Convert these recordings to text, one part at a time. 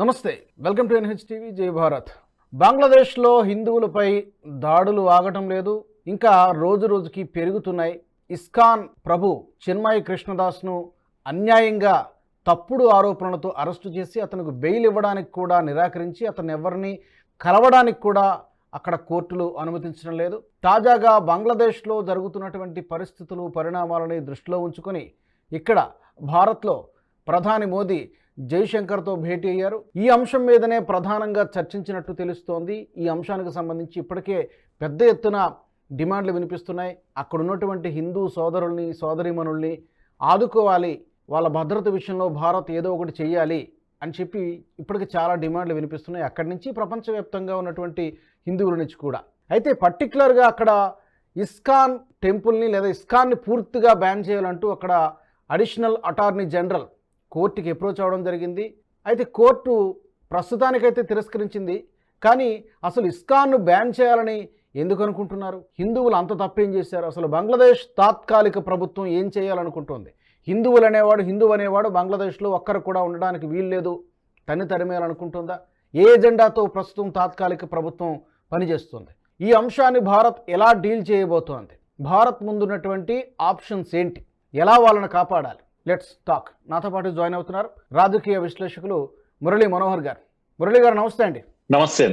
నమస్తే welcome to NH TV జై భారత్. బంగ్లాదేశ్లో హిందువులపై దాడులు ఆగటం లేదు ఇంకా రోజు రోజుకి పెరుగుతున్నాయి. ఇస్కాన్ ప్రభు చిన్మయి కృష్ణదాస్ను అన్యాయంగా తప్పుడు ఆరోపణలతో అరెస్టు చేసి అతనికి బెయిల్ ఇవ్వడానికి కూడా నిరాకరించి అతను ఎవరిని కలవడానికి కూడా అక్కడ కోర్టులు అనుమతించడం లేదు. తాజాగా బంగ్లాదేశ్లో జరుగుతున్నటువంటి పరిస్థితులు పరిణామాలని దృష్టిలో ఉంచుకొని ఇక్కడ భారత్లో ప్రధాని మోదీ జైశంకర్తో భేటీ అయ్యారు. ఈ అంశం మీదనే ప్రధానంగా చర్చించినట్టు తెలుస్తోంది. ఈ అంశానికి సంబంధించి ఇప్పటికే పెద్ద ఎత్తున డిమాండ్లు వినిపిస్తున్నాయి. అక్కడ ఉన్నటువంటి హిందూ సోదరుల్ని సోదరీమణుల్ని ఆదుకోవాలి. వాళ్ళ భద్రత విషయంలో భారత్ ఏదో ఒకటి చేయాలి అని చెప్పి ఇప్పటికి చాలా డిమాండ్లు వినిపిస్తున్నాయి. అక్కడి నుంచి ప్రపంచవ్యాప్తంగా ఉన్నటువంటి హిందువుల నుంచి కూడా. అయితే పర్టికులర్గా అక్కడ ఇస్కాన్ టెంపుల్ని లేదా ఇస్కాన్ని పూర్తిగా బ్యాన్ చేయాలంటూ అక్కడ అడిషనల్ అటార్నీ జనరల్ కోర్టుకి అప్రోచ్ అవ్వడం జరిగింది. అయితే కోర్టు ప్రస్తుతానికైతే తిరస్కరించింది. కానీ అసలు ఇస్కాన్ను బ్యాన్ చేయాలని ఎందుకు అనుకుంటున్నారు? హిందువులు అంత తప్పేం చేశారు? అసలు బంగ్లాదేశ్ తాత్కాలిక ప్రభుత్వం ఏం చేయాలనుకుంటుంది? హిందువులు అనేవాడు హిందువు అనేవాడు బంగ్లాదేశ్లో ఒక్కరు కూడా ఉండడానికి వీల్లేదు తన్ని తరిమేయాలనుకుంటుందా? ఏ ఎజెండాతో ప్రస్తుతం తాత్కాలిక ప్రభుత్వం పనిచేస్తుంది? ఈ అంశాన్ని భారత్ ఎలా డీల్ చేయబోతోంది? భారత్ ముందున్నటువంటి ఆప్షన్స్ ఏంటి? ఎలా వాళ్ళని కాపాడాలి? Let's talk. నాతో పాటు జాయిన్ అవుతున్నారు రాజకీయ విశ్లేషకులు మురళీ మనోహర్ గారు. మురళీ గారు నమస్తే అండి. నమస్తే.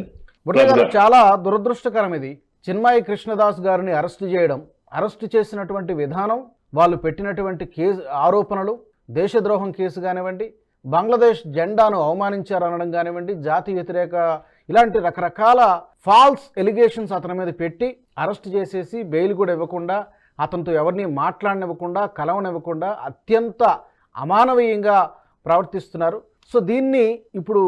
మురళీ గారు చాలా దురదృష్టకరం ఇది. చిన్మయి కృష్ణదాస్ గారిని అరెస్ట్ చేయడం అరెస్ట్ చేసినటువంటి విధానం వాళ్ళు పెట్టినటువంటి కేసు ఆరోపణలు దేశద్రోహం కేసు కానివ్వండి బంగ్లాదేశ్ జెండాను అవమానించారనడం కానివ్వండి జాతి వ్యతిరేక ఇలాంటి రకరకాల ఫాల్స్ ఎలిగేషన్స్ అతని మీద పెట్టి అరెస్ట్ చేసేసి బెయిల్ కూడా ఇవ్వకుండా అతనితో ఎవరిని మాట్లాడనివ్వకుండా కలవనివ్వకుండా అత్యంత అమానవీయంగా ప్రవర్తిస్తున్నారు. సో దీన్ని ఇప్పుడు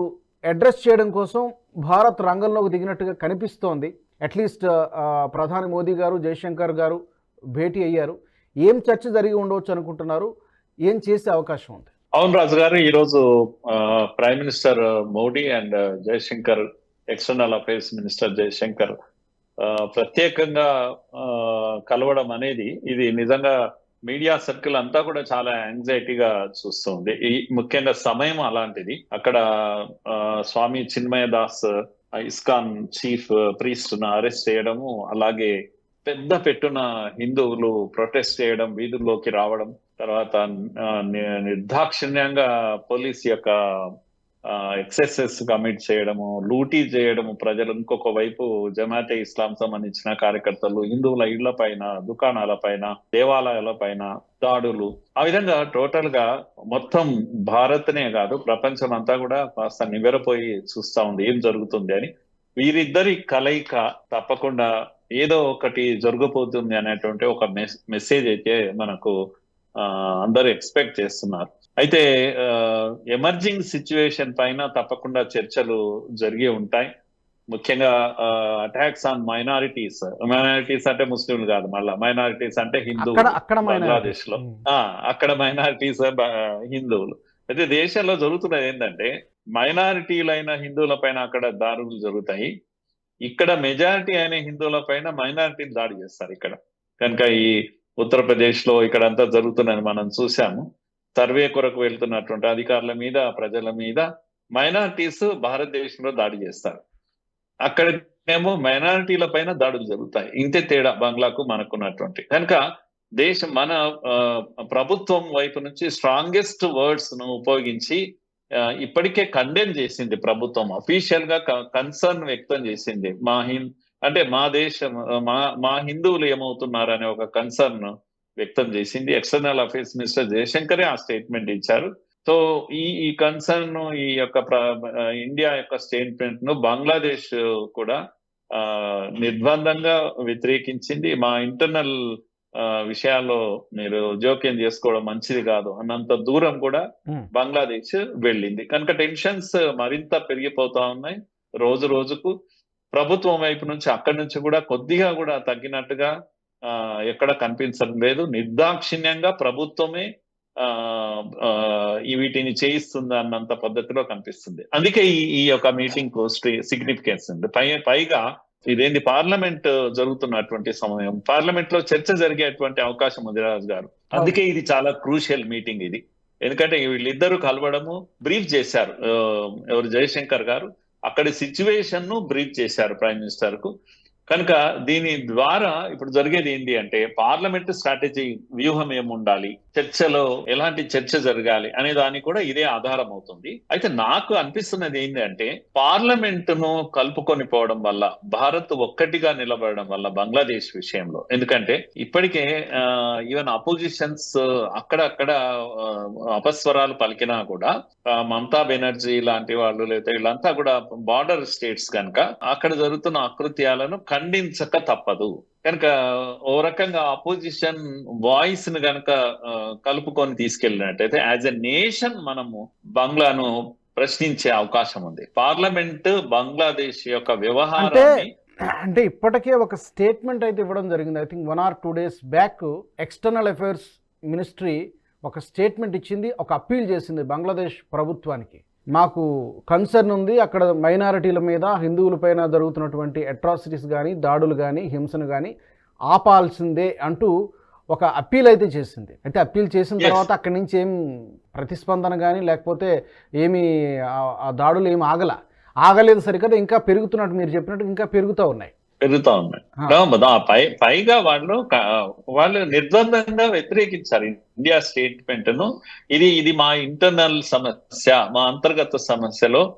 అడ్రస్ చేయడం కోసం భారత్ రంగంలోకి దిగినట్టుగా కనిపిస్తోంది. అట్లీస్ట్ ప్రధాని మోదీ గారు జయశంకర్ గారు భేటీ అయ్యారు. ఏం చర్చ జరిగి ఉండవచ్చు అనుకుంటున్నారు? ఏం చేసే అవకాశం ఉంది? అవును రాజు గారు ఈరోజు prime minister Modi and Jaishankar external affairs minister Jaishankar ప్రత్యేకంగా ఆ, కలవడం అనేది ఇది నిజంగా మీడియా సర్కిల్ అంతా కూడా చాలా యాంగ్జైటీగా చూస్తుంది. ఈ ముఖ్యంగా సమయం అలాంటిది. అక్కడ ఆ, స్వామి చిన్మయ దాస్ ఇస్కాన్ చీఫ్ ప్రీస్ట్ను అరెస్ట్ చేయడము అలాగే పెద్ద పెట్టున హిందువులు ప్రొటెస్ట్ చేయడం వీధుల్లోకి రావడం తర్వాత ని- నిర్దాక్షిణ్యంగా పోలీస్ యొక్క ఎక్సెసెస్ కమిట్ చేయడము లూటీ చేయడము ప్రజలు ఇంకొక వైపు జమాతే ఇస్లాం సంబంధించిన కార్యకర్తలు హిందువుల ఇళ్ళ పైన దుకాణాల పైన దేవాలయాల పైన దాడులు. ఆ విధంగా టోటల్గా మొత్తం భారత్నే కాదు ప్రపంచం అంతా కూడా కాస్త నివెరపోయి చూస్తా ఉంది. ఏం జరుగుతుంది అని. వీరిద్దరి కలయిక తప్పకుండా ఏదో ఒకటి జరగబోతుంది అనేటువంటి ఒక మెసేజ్ అయితే మనకు అందరూ ఎక్స్పెక్ట్ చేస్తున్నారు. అయితే ఎమర్జింగ్ సిచ్యువేషన్ పైన తప్పకుండా చర్చలు జరిగి ఉంటాయి. ముఖ్యంగా అటాక్స్ ఆన్ మైనారిటీస్ మైనారిటీస్ అంటే ముస్లింలు కాదు మళ్ళా. మైనారిటీస్ అంటే హిందూ బంగ్లాదేశ్లో ఆ అక్కడ మైనారిటీస్ హిందువులు. అయితే దేశంలో జరుగుతున్నది ఏంటంటే మైనారిటీలైన హిందువుల పైన అక్కడ దాడులు జరుగుతాయి. ఇక్కడ మెజారిటీ అయిన హిందువుల పైన మైనారిటీలు దాడి చేస్తారు ఇక్కడ. కనుక ఈ ఉత్తరప్రదేశ్లో ఇక్కడ అంతా జరుగుతుందని మనం చూసాము. సర్వే కొరకు వెళ్తున్నటువంటి అధికారుల మీద ప్రజల మీద మైనారిటీస్ భారతదేశంలో దాడి చేస్తారు. అక్కడేమో మైనారిటీల పైన దాడులు జరుగుతాయి. ఇంతే తేడా బంగ్లాకు మనకున్నటువంటి. కనుక దేశం మన ఆ, ప్రభుత్వం వైపు నుంచి స్ట్రాంగెస్ట్ వర్డ్స్ను ఉపయోగించి ఇప్పటికే కండెమ్ చేసింది ప్రభుత్వం. అఫీషియల్గా కన్సర్న్ వ్యక్తం చేసింది. మా హింద్ అంటే మా దేశం మా మా హిందువులు ఏమవుతున్నారు అనే ఒక కన్సర్న్ వ్యక్తం చేసింది. ఎక్స్టర్నల్ అఫైర్స్ మినిస్టర్ జయశంకరే ఆ స్టేట్మెంట్ ఇచ్చారు. సో ఈ ఈ కన్సర్న్ ఈ యొక్క ఇండియా యొక్క స్టేట్మెంట్ను బంగ్లాదేశ్ కూడా నిర్బంధంగా వ్యతిరేకించింది. మా ఇంటర్నల్ విషయాల్లో మీరు జోక్యం చేసుకోవడం మంచిది కాదు. అన్నంత దూరం కూడా Hmm. బంగ్లాదేశ్ వెళ్ళింది. కనుక టెన్షన్స్ మరింత పెరిగిపోతా ఉన్నాయి. రోజు రోజుకు ప్రభుత్వం వైపు నుంచి అక్కడి నుంచి కూడా కొద్దిగా కూడా తగ్గినట్టుగా ఎక్కడ కనిపించడం లేదు నిర్దాక్షిణ్యంగా ప్రభుత్వమే ఆ ఈ వీటిని చేయిస్తుంది అన్నంత పద్ధతిలో కనిపిస్తుంది. అందుకే ఈ ఈ యొక్క మీటింగ్ సిగ్నిఫికెన్స్ ఉంది. పై పైగా ఇదేంటి పార్లమెంట్ జరుగుతున్నటువంటి సమయం. పార్లమెంట్లో చర్చ జరిగేటువంటి అవకాశం ఉంది రాజు గారు. అందుకే ఇది చాలా క్రూషియల్ మీటింగ్ ఇది. ఎందుకంటే వీళ్ళిద్దరూ కలవడము బ్రీఫ్ చేశారు. ఎవరు జయశంకర్ గారు అక్కడి సిచ్యువేషన్ను బ్రీఫ్ చేశారు ప్రైమ్ మినిస్టర్కు కనుక దీని ద్వారా ఇప్పుడు జరిగేది ఏంటి అంటే పార్లమెంట్ స్ట్రాటజీ వ్యూహం ఏముండాలి? చర్చలో ఎలాంటి చర్చ జరగాలి అనే దానికి కూడా ఇదే ఆధారం అవుతుంది. అయితే నాకు అనిపిస్తున్నది ఏంటంటే పార్లమెంట్ను కలుపుకొని పోవడం వల్ల భారత్ ఒక్కటిగా నిలబడడం వల్ల బంగ్లాదేశ్ విషయంలో. ఎందుకంటే ఇప్పటికే ఈవెన్ అపోజిషన్స్ అక్కడక్కడ అపస్వరాలు పలికినా కూడా మమతా బెనర్జీ లాంటి వాళ్ళు లేదా వీళ్ళంతా కూడా బార్డర్ స్టేట్స్ కనుక అక్కడ జరుగుతున్న అకృత్యాలను ఖండించక తప్పదు. కనుక ఓ రకంగా అపోజిషన్ వాయిస్ను గనక ఆ, కలుపుకొని తీసుకెళ్ళినట్టయితే యాజ్ ఎ నేషన్ మనము బంగ్లాను ప్రశ్నించే అవకాశం ఉంది. పార్లమెంట్ బంగ్లాదేశ్ యొక్క వ్యవహారాన్ని అంటే ఇప్పటికే ఒక స్టేట్మెంట్ అయితే ఇవ్వడం జరిగింది. I think one or two days back external affairs ministry ఒక స్టేట్మెంట్ ఇచ్చింది ఒక అప్పీల్ చేసింది బంగ్లాదేశ్ ప్రభుత్వానికి. మాకు కన్సర్న్ ఉంది. అక్కడ మైనారిటీల మీద హిందువుల పైన జరుగుతున్నటువంటి అట్రాసిటీస్ కానీ దాడులు కానీ హింసను కానీ ఆపాల్సిందే అంటూ ఒక అప్పీల్ అయితే చేసింది. అయితే అప్పీల్ చేసిన. తర్వాత అక్కడి నుంచి ఏం ప్రతిస్పందన కానీ లేకపోతే ఏమి ఆ- ఆ దాడులు ఏమి ఆగల. ఆగలేదు సరికదా. ఇంకా పెరుగుతున్నట్టు మీరు చెప్పినట్టు ఇంకా పెరుగుతూ ఉన్నాయి. పెరుగుతా ఉన్నాయి పై- పైగా వాళ్ళు వాళ్ళు నిర్బంధంగా వ్యతిరేకించారు ఇండియా స్టేట్మెంట్ను ఇది ఇది మా ఇంటర్నల్ సమస్య మా అంతర్గత సమస్యలో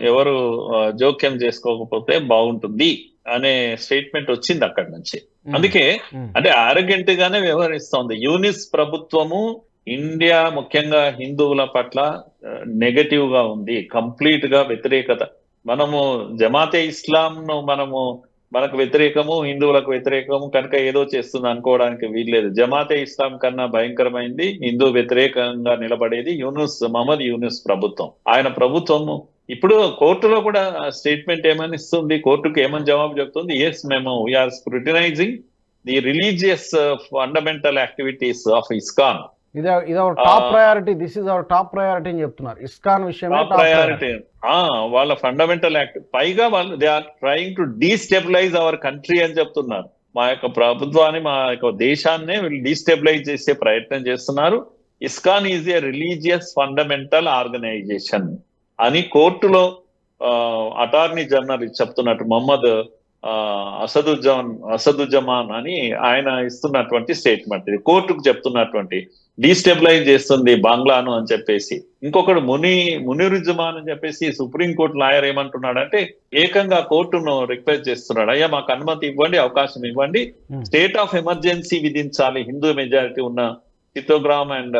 ఎవరు జోక్యం చేసుకోకపోతే బాగుంటుంది అనే స్టేట్మెంట్ వచ్చింది అక్కడి నుంచి. అందుకే. అంటే ఆరోగ్యంట్ గానే వ్యవహరిస్తోంది. యూనిస్ ప్రభుత్వము ఇండియా ముఖ్యంగా హిందువుల పట్ల నెగటివ్గా ఉంది కంప్లీట్గా వ్యతిరేకత. మనము జమాతే ఇస్లాం ను మనము మనకు వ్యతిరేకము హిందువులకు వ్యతిరేకము కనుక ఏదో చేస్తుంది అనుకోవడానికి వీల్లేదు. జమాతే ఇస్లాం కన్నా భయంకరమైంది హిందూ వ్యతిరేకంగా నిలబడేది యూనుస్ మహమ్మద్ యూనుస్ ప్రభుత్వం. ఆయన ప్రభుత్వము ఇప్పుడు కోర్టులో కూడా స్టేట్మెంట్ ఏమని ఇస్తుంది? కోర్టుకు ఏమని జవాబు చెప్తుంది? ఎస్ మేము we are scrutinising the religious fundamental activities of ISKCON ఇది ఇది our top. Priority this is our top priority అని చెప్తున్నారు. ఇస్కాన్ విషయమే టాప్ టాప్ ప్రయారిటీ వాళ్ళ ఫండమెంటల్ యాక్ట్ పైగా వాళ్ళు they are trying to destabilise our country అని చెప్తున్నారు. మా యొక్క ప్రభుత్వాన్ని మా యొక్క దేశాన్నే వీళ్ళు డీస్టెబిలైజ్ చేసే ప్రయత్నం చేస్తున్నారు. ISKCON is a religious fundamental organisation అని కోర్టులో అటార్నీ జనరల్ చెప్తున్నట్టు మొహమ్మద్ ఆ, అసదుజ్జమాన్ అసదుజ్జమాన్ అని ఆయన ఇస్తున్నటువంటి స్టేట్మెంట్ ఇది. కోర్టుకు చెప్తున్నటువంటి డీస్టెబిలైజ్ చేస్తుంది బంగ్లాను అని చెప్పేసి. ఇంకొకడు ముని మునిరుజమాన్ అని చెప్పేసి సుప్రీం కోర్టు లాయర్ ఏమంటున్నాడంటే ఏకంగా కోర్టును రిక్వెస్ట్ చేస్తున్నాడు. అయ్యా మాకు అనుమతి ఇవ్వండి అవకాశం ఇవ్వండి. స్టేట్ ఆఫ్ ఎమర్జెన్సీ విధించాలి. హిందూ మెజారిటీ ఉన్న చిత్తోగ్రామ్ అండ్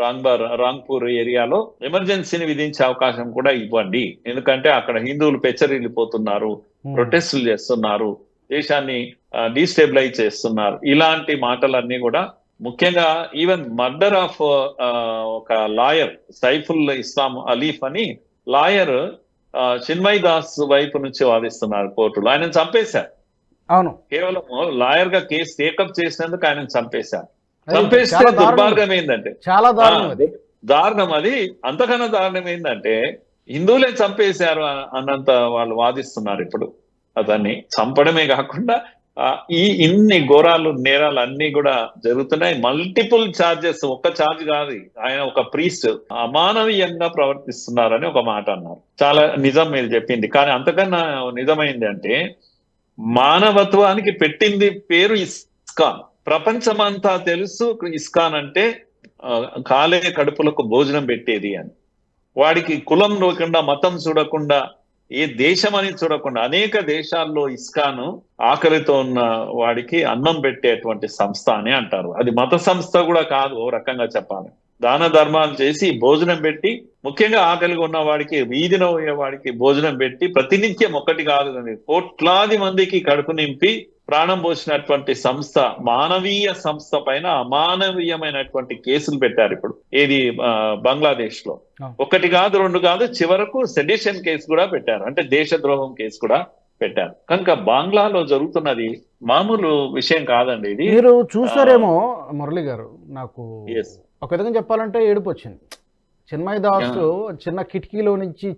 రాంగ్బర్ రాంగ్పూర్ ఏరియాలో ఎమర్జెన్సీని విధించే అవకాశం కూడా ఇవ్వండి. ఎందుకంటే అక్కడ హిందువులు పెచ్చరిల్లిపోతున్నారు. ప్రొటెస్టులు చేస్తున్నారు దేశాన్ని డీస్టెబిలైజ్ చేస్తున్నారు. ఇలాంటి మాటలన్నీ కూడా ముఖ్యంగా ఈవెన్ మర్డర్ ఆఫ్ ఒక లాయర్ సైఫుల్ ఇస్లాం అలీఫ్ అని లాయర్ చిన్మయ్ దాస్ వైపు నుంచి వాదిస్తున్నారు కోర్టులో. ఆయన చంపేశారు. అవును. కేవలం లాయర్గా కేసు టేకప్ చేసినందుకు ఆయన చంపేశారు. చంపేస్తే. దుర్మార్గం ఏంటంటే చాలా దారుణం దారుణం అది. అంతకన్నా దారుణం ఏంటంటే హిందువులే చంపేశారు అన్నంత వాళ్ళు వాదిస్తున్నారు ఇప్పుడు. అతన్ని చంపడమే కాకుండా ఈ ఇన్ని ఘోరాలు నేరాలు అన్ని కూడా జరుగుతున్నాయి. మల్టిపుల్ ఛార్జెస్ ఒక్క ఛార్జ్ కాదు. ఆయన ఒక ప్రీస్ట్ అమానవీయంగా ప్రవర్తిస్తున్నారని ఒక మాట అన్నారు. చాలా నిజం మీరు చెప్పింది. కానీ అంతకన్నా నిజమైంది అంటే మానవత్వానికి పెట్టింది పేరు ఇస్కాన్. ప్రపంచమంతా తెలుసు ఇస్కాన్ అంటే కాలే కడుపులకు భోజనం పెట్టేది అని. వాడికి కులం చూడకుండా మతం చూడకుండా ఏ దేశం అని చూడకుండా అనేక దేశాల్లో ఇస్కాను ఆకలితో ఉన్న వాడికి అన్నం పెట్టేటువంటి సంస్థ అని అంటారు. అది మత సంస్థ కూడా కాదు ఓ రకంగా చెప్పాలి. దాన ధర్మాలు చేసి భోజనం పెట్టి ముఖ్యంగా ఆకలిగా ఉన్న వాడికి వీధిన వాడికి భోజనం పెట్టి ప్రతినిత్యం ఒకటి కాదు కోట్లాది మందికి కడుపు నింపి ప్రాణం పోసినటువంటి సంస్థ మానవీయ సంస్థ పైన అమానవీయమైనటువంటి కేసులు పెట్టారు ఇప్పుడు. ఏది బంగ్లాదేశ్లో. ఒకటి కాదు రెండు కాదు చివరకు సెడిషన్ కేసు కూడా పెట్టారు. అంటే దేశద్రోహం కేసు కూడా పెట్టారు. కనుక బంగ్లాలో జరుగుతున్నది మామూలు విషయం కాదండి ఇది. మీరు చూసారేమో మురళి గారు నాకు. ఒక విధంగా చెప్పాలంటే ఏడుపు వచ్చింది. చిన్మయ్ దాస్ చిన్న కిటికీలో నుంచి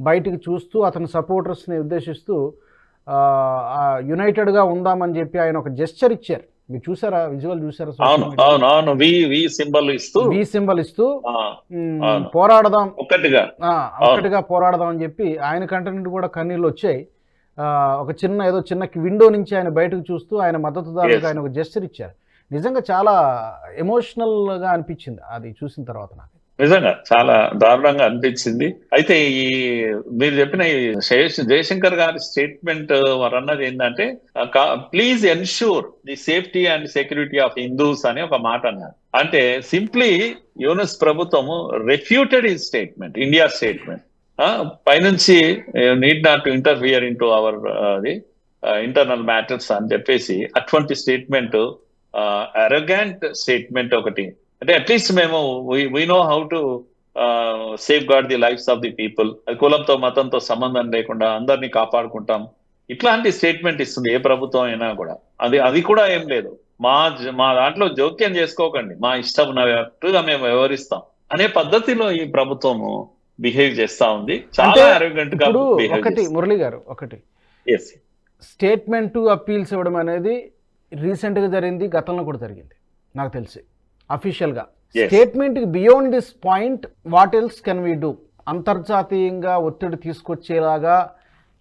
బయటికి చూస్తూ అతని సపోర్టర్స్ని ఉద్దేశిస్తూ యునైటెడ్గా ఉందామని చెప్పి ఆయన ఒక జెస్చర్ ఇచ్చారు. మీరు చూసారా? విజువల్ చూసారా అవును వి సింబల్ ఇస్తూ వి సింబల్ ఇస్తూ. పోరాడదాం. ఒక్కటిగా. పోరాడదాం అని చెప్పి ఆయన కంట నుండి కూడా కన్నీళ్ళు వచ్చాయి. ఒక చిన్న ఏదో చిన్న విండో నుంచి ఆయన బయటకు చూస్తూ ఆయన మద్దతుదారులకు. ఆయన ఒక జెస్చర్ ఇచ్చారు. నిజంగా చాలా ఎమోషనల్గా అనిపించింది. అది చూసిన తర్వాత నాకు. నిజంగా చాలా దారుణంగా అనిపించింది. అయితే ఈ మీరు చెప్పిన ఈ జయశంకర్ గారి స్టేట్మెంట్ వారు అన్నది ఏంటంటే please ensure the safety and security of Hindus అని ఒక మాట అన్నారు. అంటే సింప్లీ యూనస్ ప్రభుత్వము రెఫ్యూటెడ్ ఈ స్టేట్మెంట్ ఇండియా స్టేట్మెంట్ పైనుంచి need not to interfere in to our అది ఇంటర్నల్ మ్యాటర్స్ అని చెప్పేసి అటువంటి స్టేట్మెంట్ అరగెంట్ స్టేట్మెంట్ ఒకటి. అంటే అట్లీస్ట్ మేము we know how to safeguard the lifes of the people కులంతో మతంతో సంబంధం లేకుండా అందరినీ కాపాడుకుంటాం. ఇట్లాంటి స్టేట్మెంట్ ఇస్తుంది ఏ ప్రభుత్వం అయినా కూడా. అది అది కూడా ఏం లేదు. మా మా దాంట్లో జోక్యం చేసుకోకండి. మా ఇష్టం ఉన్నట్టుగా మేము వ్యవహరిస్తాం. అనే పద్ధతిలో ఈ ప్రభుత్వము బిహేవ్ చేస్తా ఉంది. చాలా అరోగెంట్గా ఒకటి మురళి గారు ఒకటి. స్టేట్మెంట్ అప్పీల్స్ ఇవ్వడం అనేది రీసెంట్గా జరిగింది గతంలో కూడా జరిగింది. నాకు తెలిసి. అఫీషియల్గా Yes. స్టేట్మెంట్కి beyond this point what else can we do అంతర్జాతీయంగా ఒత్తిడి తీసుకొచ్చేలాగా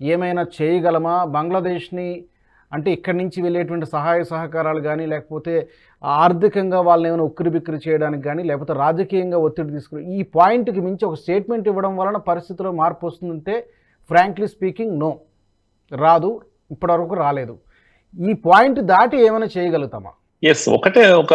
ఏమైనా చేయగలమా? బంగ్లాదేశ్ని అంటే ఇక్కడి నుంచి వెళ్ళేటువంటి సహాయ సహకారాలు కానీ లేకపోతే ఆర్థికంగా వాళ్ళని ఏమైనా ఉక్కిరి బిక్కిరి చేయడానికి కానీ లేకపోతే రాజకీయంగా ఒత్తిడి తీసుకుని ఈ పాయింట్కి మించి ఒక స్టేట్మెంట్ ఇవ్వడం వలన పరిస్థితిలో మార్పు వస్తుందంటే ఫ్రాంక్లీ స్పీకింగ్ నో రాదు. ఇప్పటివరకు రాలేదు. ఈ పాయింట్ దాటి ఏమైనా చేయగలుగుతామా? ఎస్ ఒకటే ఒక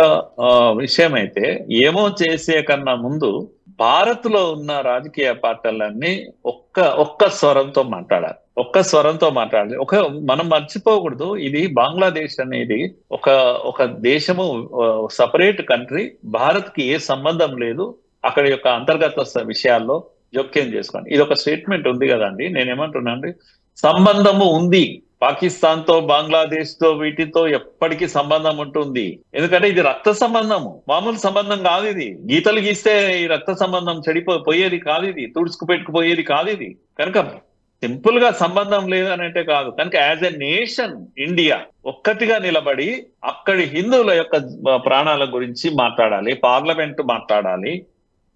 విషయం అయితే ఏమో చేసే కన్నా ముందు భారత్లో ఉన్న రాజకీయ పార్టీలన్నీ ఒక్క ఒక్క స్వరంతో మాట్లాడాలి. ఒక్క స్వరంతో మాట్లాడాలి. ఒక మనం మర్చిపోకూడదు. ఇది బంగ్లాదేశ్ అనేది ఒక ఒక దేశము సపరేట్ కంట్రీ భారత్కి ఏ సంబంధం లేదు. అక్కడ యొక్క అంతర్గత విషయాల్లో జోక్యం చేసుకోండి. ఇది ఒక స్టేట్మెంట్ ఉంది కదండి. నేనేమంటున్నాను సంబంధము ఉంది. పాకిస్తాన్తో బంగ్లాదేశ్తో వీటితో ఎప్పటికీ సంబంధం ఉంటుంది. ఎందుకంటే ఇది రక్త సంబంధము. మామూలు సంబంధం కాదు ఇది. గీతలు గీస్తే ఈ రక్త సంబంధం చెడిపో పోయేది కాదు ఇది. తుడుచుకు పెట్టుకుపోయేది కాదు ఇది. కనుక సింపుల్గా సంబంధం లేదని అంటే కాదు. కనుక యాజ్ ఎ నేషన్ ఇండియా ఒక్కటిగా నిలబడి అక్కడి హిందువుల యొక్క ప్రాణాల గురించి మాట్లాడాలి. పార్లమెంట్ మాట్లాడాలి.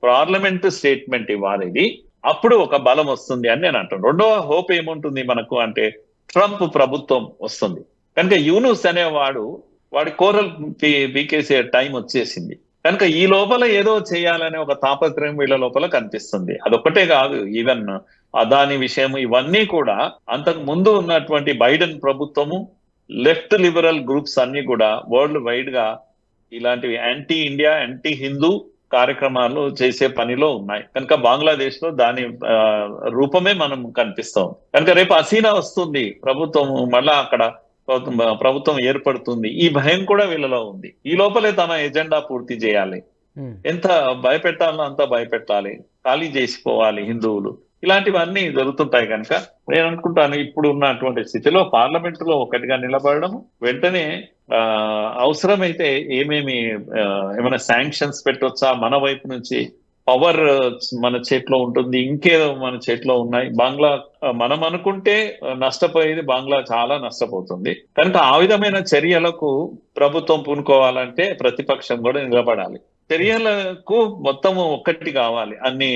పార్లమెంట్ స్టేట్మెంట్ ఇవ్వాలి ఇది. అప్పుడు ఒక బలం వస్తుంది అని నేను అంటాను రెండవ హోప్ ఏముంటుంది మనకు అంటే ట్రంప్ ప్రభుత్వం వస్తుంది. కనుక యూనుస్ అనేవాడు వాడి కోరల్ పీ- పీకేసే టైం వచ్చేసింది. కనుక ఈ లోపల ఏదో చేయాలనే ఒక తాపత్రయం వీళ్ళ లోపల కనిపిస్తుంది. అదొక్కటే కాదు ఈవెన్ అదాని విషయం ఇవన్నీ కూడా అంతకు ముందు ఉన్నటువంటి బైడెన్ ప్రభుత్వము లెఫ్ట్ లిబరల్ గ్రూప్స్ అన్ని కూడా వరల్డ్ వైడ్గా ఇలాంటివి యాంటీ ఇండియా యాంటీ హిందూ కార్యక్రమాలు చేసే పనిలో ఉన్నాయి. కనుక బంగ్లాదేశ్లో దాని రూపమే మనం కనిపిస్తాం. కనుక రేపు హసీనా వస్తుంది. ప్రభుత్వం మళ్ళా అక్కడ ప్రభుత్వం ప్రభుత్వం ఏర్పడుతుంది. ఈ భయం కూడా వీళ్ళలో ఉంది. ఈ లోపలే తన ఎజెండా పూర్తి చేయాలి. ఎంత భయపెట్టాలో అంత భయపెట్టాలి. ఖాళీ చేసిపోవాలి హిందువులు. ఇలాంటివన్నీ జరుగుతుంటాయి కనుక నేను అనుకుంటాను ఇప్పుడు ఉన్నటువంటి స్థితిలో పార్లమెంట్లో ఒకటిగా నిలబడడం వెంటనే ఆ, అవసరమైతే ఏమేమి ఏమైనా శాంక్షన్స్ పెట్టొచ్చా? మన వైపు నుంచి పవర్ మన చేతిలో ఉంటుంది ఇంకేదో మన చేతిలో ఉన్నాయి. బంగ్లా మనం అనుకుంటే నష్టపోయేది బంగ్లా చాలా నష్టపోతుంది. కనుక ఆ విధమైన చర్యలకు ప్రభుత్వం పూనుకోవాలంటే ప్రతిపక్షం కూడా నిలబడాలి. చర్యలకు మొత్తము ఒక్కటి కావాలి అన్ని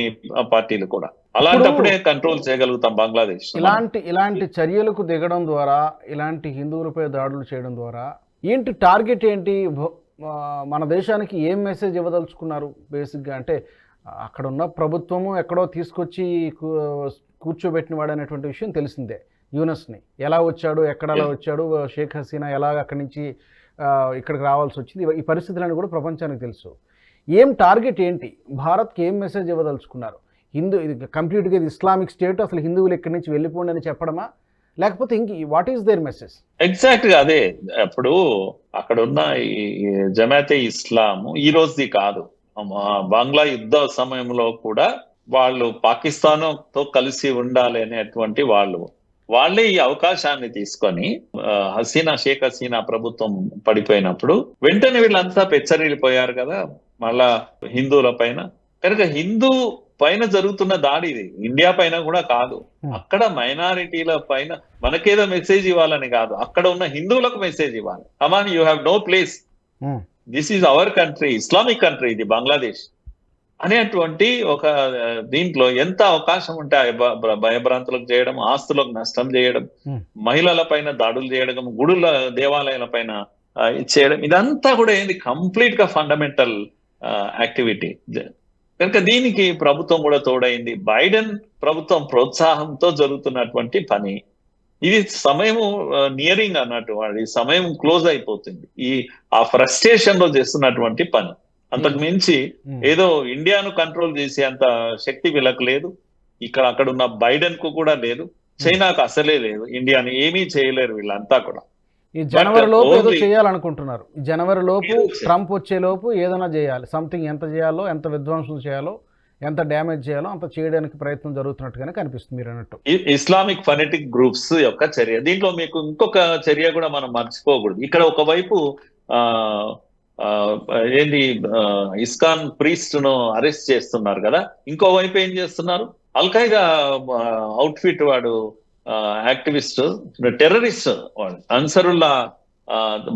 పార్టీలు కూడా. అలాంటప్పుడే కంట్రోల్ చేయగలుగుతాం బంగ్లాదేశ్. ఇలాంటి ఇలాంటి చర్యలకు దిగడం ద్వారా ఇలాంటి హిందువులపై దాడులు చేయడం ద్వారా ఏంటి టార్గెట్ ఏంటి? మన దేశానికి ఏం మెసేజ్ ఇవ్వదలుచుకున్నారు బేసిక్గా అంటే అక్కడ ఉన్న ప్రభుత్వము ఎక్కడో తీసుకొచ్చి కూర్చోబెట్టిన వాడు అనేటువంటి విషయం తెలిసిందే యూనస్ని. ఎలా వచ్చాడు ఎక్కడ ఎలా వచ్చాడు షేక్ హసీనా ఎలా అక్కడి నుంచి ఇక్కడికి రావాల్సి వచ్చింది? ఈ పరిస్థితులను కూడా ప్రపంచానికి తెలుసు. ఏం టార్గెట్ ఏంటి? భారత్కి ఏం మెసేజ్ ఇవ్వదలుచుకున్నారు? హిందూ ఇది కంప్లీట్గా ఇది ఇస్లామిక్ స్టేట్ అసలు హిందువులు ఇక్కడి నుంచి వెళ్ళిపోండి అని చెప్పడమా? లేకపోతే ఇంక వాట్ ఈస్ దేర్ మెసేజ్ ఎగ్జాక్ట్గా అదే. అప్పుడు అక్కడ ఉన్న ఈ జమాతే ఇస్లాం ఈ రోజుది కాదు. బంగ్లా యుద్ధ సమయంలో కూడా వాళ్ళు పాకిస్తాన్తో కలిసి ఉండాలి అనేటువంటి వాళ్ళు వాళ్ళే ఈ అవకాశాన్ని తీసుకొని హసీనా షేక్ హసీనా ప్రభుత్వం పడిపోయినప్పుడు వెంటనే వీళ్ళంతా పెచ్చరిల్లిపోయారు కదా. మళ్ళా హిందువుల పైన. కనుక హిందూ పైన జరుగుతున్న దాడి ఇది. ఇండియా పైన కూడా కాదు. Hmm. అక్కడ మైనారిటీల పైన మనకేదో మెసేజ్ ఇవ్వాలని కాదు. అక్కడ ఉన్న హిందువులకు మెసేజ్ ఇవ్వాలి. Come on you have no place this is our country Islamic country ఇది బంగ్లాదేశ్ అనేటువంటి ఒక దీంట్లో ఎంత అవకాశం ఉంటే భయభ్రాంతులకు చేయడం ఆస్తులకు నష్టం చేయడం Hmm. మహిళల పైన దాడులు చేయడం గుడుల దేవాలయాల పైన చేయడం ఇదంతా కూడా ఏంది? కంప్లీట్గా ఫండమెంటల్ యాక్టివిటీ కనుక దీనికి ప్రభుత్వం కూడా తోడైంది. బైడెన్ ప్రభుత్వం ప్రోత్సాహంతో జరుగుతున్నటువంటి పని. ఇది సమయం నియరింగ్ అన్నట్టు వాడి సమయం క్లోజ్ అయిపోతుంది. ఈ ఆ ఫ్రస్ట్రేషన్లో చేస్తున్నటువంటి పని. అంతకు మించి. ఏదో ఇండియాను కంట్రోల్ చేసే అంత శక్తి వీళ్ళకి లేదు. ఇక్కడ అక్కడ ఉన్న బైడెన్కు కూడా లేదు. చైనాకు అసలే లేదు. ఇండియాని ఏమీ చేయలేరు వీళ్ళంతా కూడా. ఈ జనవరి లోపు ఏదో చేయాలనుకుంటున్నారు. ఈ జనవరి లోపు. ట్రంప్ వచ్చే లోపు ఏదైనా చేయాలి. సంథింగ్ ఎంత చేయాలో ఎంత విధ్వంసం చేయాలో ఎంత డ్యామేజ్ చేయాలో అంత చేయడానికి ప్రయత్నం జరుగుతున్నట్టుగానే కనిపిస్తుంది మీరు అన్నట్టు. ఇస్లామిక్ ఫనెటిక్ గ్రూప్స్ యొక్క చర్య. దీంట్లో మీకు ఇంకొక చర్య కూడా మనం మర్చిపోకూడదు. ఇక్కడ ఒకవైపు ఏంది ఇస్కాన్ ప్రీస్ట్ను అరెస్ట్ చేస్తున్నారు కదా. ఇంకో వైపు ఏం చేస్తున్నారు? అల్ఖైదా అవుట్ఫిట్ వాడు activist terrorist Ansarullah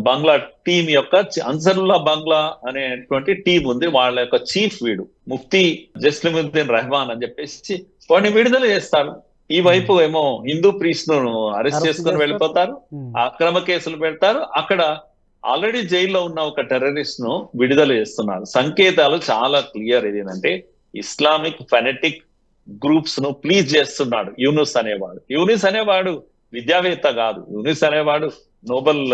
Bangla team యొక్క అన్సరుల్లా బంగ్లా అనేటువంటి టీం ఉంది. వాళ్ళ యొక్క చీఫ్ వీడు ముఫ్తీ జస్లిముద్దీన్ రెహమాన్ అని చెప్పేసి వాడిని విడుదల చేస్తారు. ఈ వైపు ఏమో హిందూ ప్రీస్ట్ను అరెస్ట్ చేసుకుని. వెళ్ళిపోతారు. ఉమ్, అక్రమ కేసులు పెడతారు. అక్కడ ఆల్రెడీ జైల్లో ఉన్న ఒక టెర్రరిస్ట్ను విడుదల చేస్తున్నారు. సంకేతాలు చాలా క్లియర్ ఏంటంటే ఇస్లామిక్ ఫెనెటిక్ గ్రూప్స్ను ప్లీజ్ చేస్తున్నాడు యూనుస్ అనేవాడు. యూనిస్ అనేవాడు విద్యావేత్త కాదు. యూనిస్ అనేవాడు నోబెల్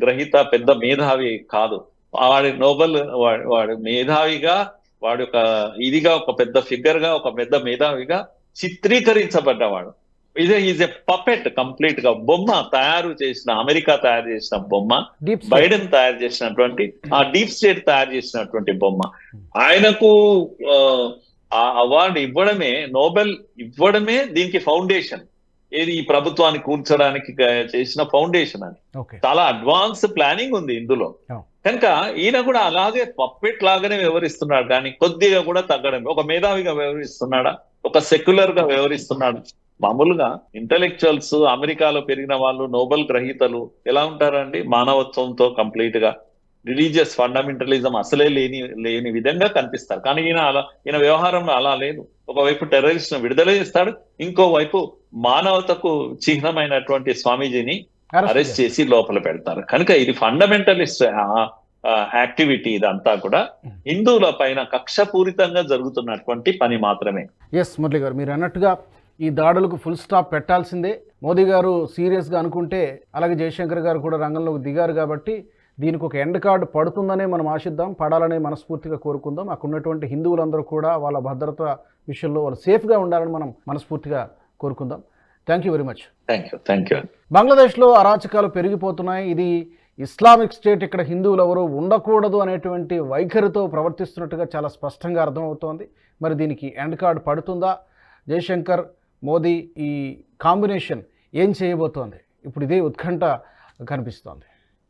గ్రహీత పెద్ద మేధావి కాదు. వాడి నోబెల్ వాడు వాడు మేధావిగా వాడు ఒక ఇదిగా ఒక పెద్ద ఫిగర్గా ఒక పెద్ద మేధావిగా చిత్రీకరించబడ్డవాడు. ఇదే ఈజ్ ఎ పపెట్ కంప్లీట్గా బొమ్మ తయారు చేసిన అమెరికా తయారు చేసిన బొమ్మ. బైడెన్ తయారు చేసినటువంటి ఆ డీప్ స్టేట్ తయారు చేసినటువంటి బొమ్మ. ఆయనకు ఆ, అవార్డు ఇవ్వడమే నోబెల్ ఇవ్వడమే దీనికి ఫౌండేషన్. ఏది ఈ ప్రభుత్వాన్ని కూర్చడానికి చేసిన ఫౌండేషన్ అని చాలా అడ్వాన్స్ ప్లానింగ్ ఉంది ఇందులో. కనుక ఈయన కూడా అలాగే పప్పెట్ లాగానే వ్యవహరిస్తున్నాడు కానీ కొద్దిగా కూడా తగ్గడం ఒక మేధావిగా వ్యవహరిస్తున్నాడా ఒక సెక్యులర్గా వ్యవహరిస్తున్నాడు? మామూలుగా ఇంటలెక్చువల్స్ అమెరికాలో పెరిగిన వాళ్ళు నోబెల్ గ్రహీతలు ఎలా ఉంటారండి? మానవత్వంతో కంప్లీట్గా రిలీజియస్ ఫండమెంటలిజం అసలే లేని లేని విధంగా కనిపిస్తారు. కానీ ఈయన అలా ఈయన వ్యవహారంలో అలా లేదు. ఒకవైపు టెర్రరిస్ట్ విడుదల చేస్తాడు ఇంకోవైపు మానవతకు చిహ్నమైనటువంటి స్వామీజీని అరెస్ట్ చేసి లోపల పెడతారు. కనుక ఇది ఫండమెంటలిస్ట్ యాక్టివిటీ ఇదంతా కూడా హిందువుల పైన కక్షపూరితంగా జరుగుతున్నటువంటి పని మాత్రమే. ఎస్ మురళి గారు మీరు అన్నట్టుగా ఈ దాడులకు ఫుల్ స్టాప్ పెట్టాల్సిందే. మోదీ గారు సీరియస్గా అనుకుంటే అలాగే జయశంకర్ గారు కూడా రంగంలోకి దిగారు కాబట్టి దీనికి ఒక ఎండ్ కార్డు పడుతుందనే మనం ఆశిద్దాం పడాలనే మనస్ఫూర్తిగా కోరుకుందాం. అక్కడ ఉన్నటువంటి హిందువులందరూ కూడా వాళ్ళ భద్రత విషయంలో వాళ్ళు సేఫ్గా ఉండాలని మనం మనస్ఫూర్తిగా కోరుకుందాం. Thank you very much thank you thank you బంగ్లాదేశ్లో అరాచకాలు పెరిగిపోతున్నాయి. ఇది ఇస్లామిక్ స్టేట్ ఇక్కడ హిందువులు ఎవరు ఉండకూడదు అనేటువంటి వైఖరితో ప్రవర్తిస్తున్నట్టుగా చాలా స్పష్టంగా అర్థమవుతోంది. మరి దీనికి ఎండ్ కార్డ్ పడుతుందా? జయశంకర్ మోదీ ఈ కాంబినేషన్ ఏం చేయబోతోంది? ఇప్పుడు ఇదే ఉత్కంఠ కనిపిస్తోంది.